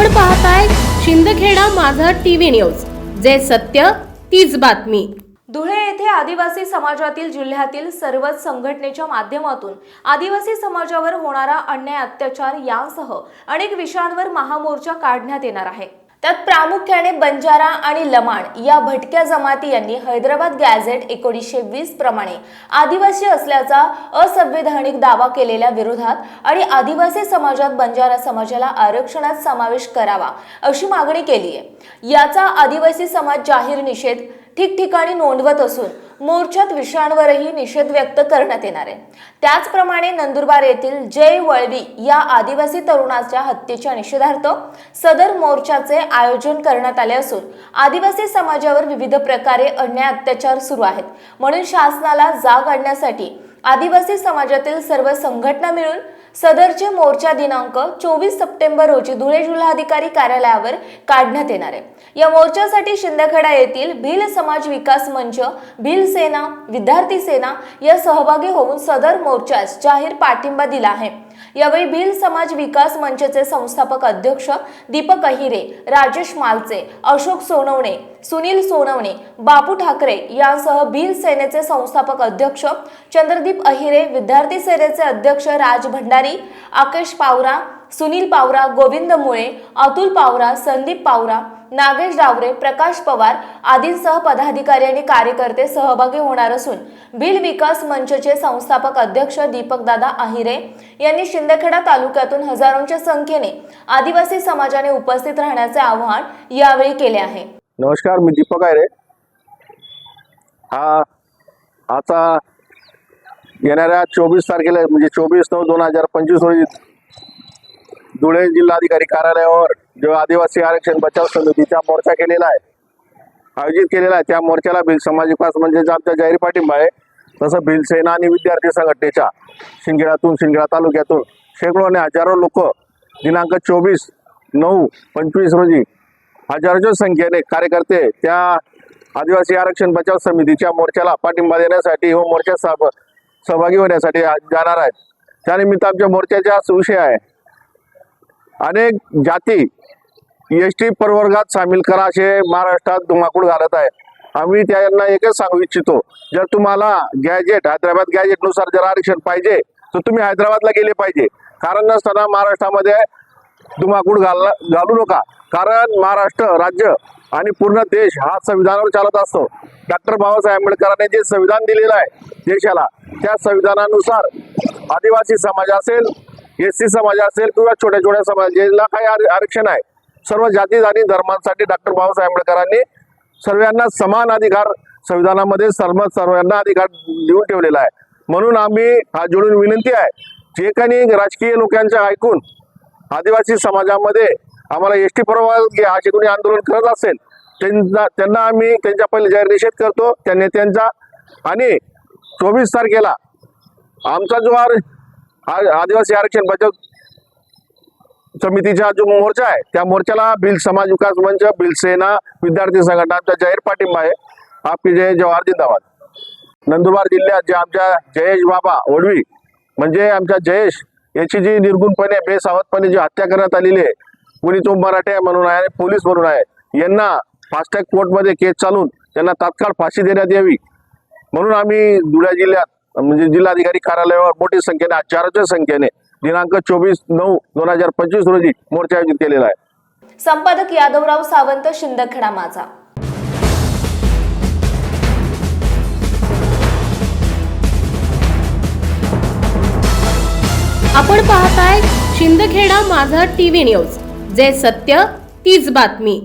आपण पाहताय शिंदखेडा माझा टीव्ही न्यूज. जे सत्य तीच बातमी. धुळे येथे आदिवासी समाजातील जिल्ह्यातील सर्वच संघटनेच्या माध्यमातून आदिवासी समाजावर होणारा अन्याय अत्याचार यांसह अनेक विषयांवर महामोर्चा काढण्यात येणार आहे. त्यात प्रामुख्याने बंजारा आणि लमाण या भटक्या जमाती यांनी हैदराबाद गॅझेट एकोणीसशे वीस प्रमाणे आदिवासी असल्याचा असंवैधानिक दावा केलेल्या विरोधात आणि आदिवासी समाजात बंजारा समाजाला आरक्षणात समावेश करावा अशी मागणी केली आहे याचा आदिवासी समाज जाहीर निषेध ठिकठिकाणी नोंदवत असून मोर्चात विषयांवरही निषेध व्यक्त करण्यात येणार आहे. त्याचप्रमाणे नंदुरबार येथील जय वळवी या आदिवासी तरुणाच्या हत्येच्या निषेधार्थ सदर मोर्चाचे आयोजन करण्यात आले असून आदिवासी समाजावर विविध प्रकारे अन्याय अत्याचार सुरू आहेत. म्हणून शासनाला जाग आणण्यासाठी आदिवासी समाजातील सर्व संघटना मिळून सदरचे मोर्चा दिनांक चोवीस सप्टेंबर रोजी धुळे जिल्हाधिकारी कार्यालयावर काढण्यात येणार आहे. या मोर्चासाठी शिंदखेडा येथील भिल समाज विकास मंच भिल सेना विद्यार्थी सेना या सहभागी होऊन सदर मोर्चास जाहीर पाठिंबा दिला आहे. यावेळी भिल समाज विकास मंचचे संस्थापक अध्यक्ष दीपक अहिरे राजेश मालचे अशोक सोनवणे सुनील सोनवणे बापू ठाकरे यांसह भिल सेनेचे संस्थापक अध्यक्ष चंद्रदीप अहिरे विद्यार्थी सेनेचे अध्यक्ष राज भंडारी आकेश पावरा सुनील पावरा गोविंद मुळे अतुल पावरा संदीप पावरा नागेश डावरे प्रकाश पवार आदींसह पदाधिकारी आणि कार्यकर्ते सहभागी होणार असून बिल विकास मंचचे संस्थापक अध्यक्ष दीपकदादा अहिरे यांनी शिंदखेडा तालुक्यातून हजारोंच्या संख्येने आदिवासी समाजाने उपस्थित राहण्याचे आवाहन यावेळी केले आहे. नमस्कार मी दीपक आहे रे हा आता येणाऱ्या चोवीस तारखेला म्हणजे चोवीस नऊ दोन हजार पंचवीस रोजी धुळे जिल्हाधिकारी कार्यालयावर जो आदिवासी आरक्षण बचाव समितीचा मोर्चा केलेला आहे आयोजित केलेला आहे त्या मोर्चाला भिल समाज विकास म्हणजे आमचा जाहीर पाठिंबा आहे. तसं भिल सेना आणि विद्यार्थी संघटनेच्या शिंगेळातून शिंगेळा तालुक्यातून शेकडो आणि हजारो लोक दिनांक चोवीस नऊ पंचवीस रोजी हजारोच्या संख्येने कार्यकर्ते त्या आदिवासी आरक्षण बचाव समितीच्या मोर्चाला पाठिंबा देण्यासाठी व मोर्चा सहभागी होण्यासाठी जाणार आहेत. त्यानिमित्त आमच्या मोर्चाचा हाच विषय आहे. अनेक जाती एस टी प्रवर्गात सामील करा असे महाराष्ट्रात धुमाकूळ घालत आहे. आम्ही त्यांना एकच सांगू इच्छितो जर तुम्हाला गॅजेट हैदराबाद गॅजेटनुसार जर आरक्षण पाहिजे तर तुम्ही हैदराबादला गेले पाहिजे. कारण नसताना महाराष्ट्रामध्ये धुमाकूळ घाल घालू नका. कारण महाराष्ट्र राज्य आणि पूर्ण देश हा संविधानावर चालत असतो. डॉक्टर बाबासाहेब आंबेडकरांनी जे संविधान दिलेलं आहे देशाला त्या संविधानानुसार आदिवासी समाज असेल एस सी समाज असेल किंवा छोट्या छोट्या समाज ज्याला काही आर- आरक्षण आहे सर्व जाती आणि धर्मांसाठी डॉक्टर बाबासाहेब आंबेडकरांनी सर्वांना समान अधिकार संविधानामध्ये सर्व सर्वांना अधिकार देऊन ठेवलेला आहे. म्हणून आम्ही हा जोडून विनंती आहे जे काही राजकीय लोकांच्या ऐकून आदिवासी समाजामध्ये आम्हाला एस टी परवानगी असे कोणी आंदोलन करत असेल त्यांना त्यांना आम्ही त्यांच्या पहिले जाहीर निषेध करतो त्या नेत्यांचा आणि चोवीस तारखेला आमचा जो आर आदिवासी आरक्षण बचत समितीचा जो मोर्चा आहे त्या मोर्चाला भिल समाज विकास मंच भिल सेना विद्यार्थी संघटनांचा जाहीर पाठिंबा आहे. आपली जय जवाहर जिंदाबाद नंदुरबार जिल्ह्यात जे आमच्या जयेश बाबा ओडवी म्हणजे आमच्या जयेश याची जी निर्गुणपणे बेसावधपणे जी हत्या करण्यात आलेली आहे कुणी तो मराठे म्हणून आहे पोलीस म्हणून आहे यांना फास्टॅग कोर्टमध्ये केस चालून त्यांना तात्काळ फाशी देण्यात यावी. म्हणून आम्ही धुळ्या जिल्ह्यात म्हणजे जिल्हाधिकारी कार्यालयावर मोठी संख्येने हजारोच्या संख्येने दिनांक चोवीस नऊ दोन हजार पंचवीस रोजी मोर्चा आयोजित केलेला आहे. संपादक यादवराव सावंत शिंदखेडा माझा. आपण पाहताय शिंदखेडा माझा टीव्ही न्यूज. जे सत्य तीच बातमी.